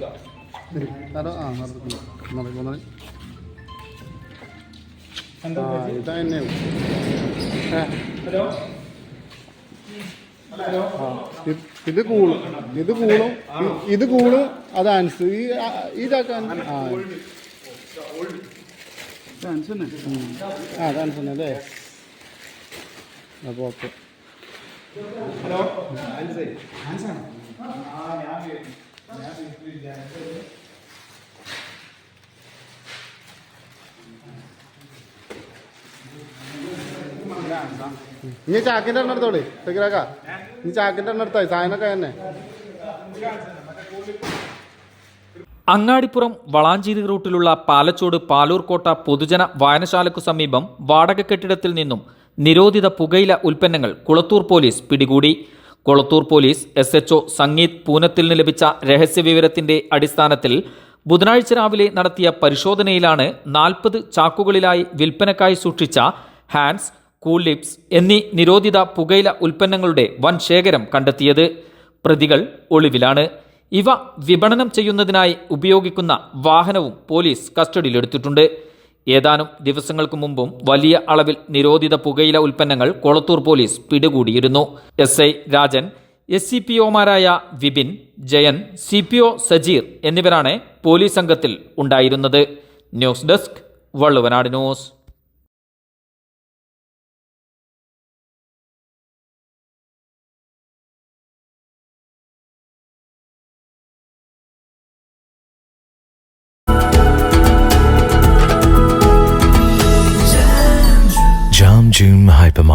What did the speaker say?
ആ നടക്കുന്നു ഇത് ഹലോ? ഇത് കൂളും. ഇത് കൂളും. ഇത് കൂൾ. അത് ആൻസ് ഈ ആ, ഇതാക്കാൻ ആ. ചാൻസ് തന്നെ. ആ അത് ആൻസ് തന്നെ അല്ലേ? അപ്പോൾ ഓക്കെ. ഹലോ? ഇനി ചാക്കിന്റെ എണ്ണ എടുത്തോളി തെക്കിലാക്ക നീ ചാക്കിന്റെ എണ്ണ എടുത്തായി സാധനമൊക്കെ തന്നെ. അങ്ങാടിപ്പുറം വളാഞ്ചേരി റൂട്ടിലുള്ള പാലച്ചോട് പാലൂർക്കോട്ട പൊതുജന വായനശാലയ്ക്കു സമീപം വാടക കെട്ടിടത്തിൽ നിന്നും നിരോധിത പുകയില ഉൽപ്പന്നങ്ങൾ കുളത്തൂർ പോലീസ് പിടികൂടി. Kulathur police S HO Sangeeth Poonathil നിന്ന് ലഭിച്ച രഹസ്യവിവരത്തിന്റെ അടിസ്ഥാനത്തിൽ ബുധനാഴ്ച രാവിലെ നടത്തിയ പരിശോധനയിലാണ് നാൽപ്പത് ചാക്കുകളിലായി വിൽപ്പനക്കായി സൂക്ഷിച്ച ഹാൻഡ്സ് കൂൾ ലിപ്സ് എന്നീ നിരോധിത പുകയില ഉൽപ്പന്നങ്ങളുടെ വൻ ശേഖരം കണ്ടെത്തിയത്. പ്രതികൾ ഒളിവിലാണ്. ഇവ വിപണനം ചെയ്യുന്നതിനായി ഉപയോഗിക്കുന്ന വാഹനവും പോലീസ് കസ്റ്റഡിയിലെടുത്തിട്ടുണ്ട്. ഏതാനും ദിവസങ്ങൾക്ക് മുമ്പും വലിയ അളവിൽ നിരോധിത പുകയില ഉൽപ്പന്നങ്ങൾ കൊളത്തൂർ പോലീസ് പിടികൂടിയിരുന്നു. S I Rajan S C P ഒമാരായ Vipin Jayan C P O Sajeer എന്നിവരാണ് പോലീസ് സംഘത്തിൽ ഉണ്ടായിരുന്നത്. News desk Valluvanad news.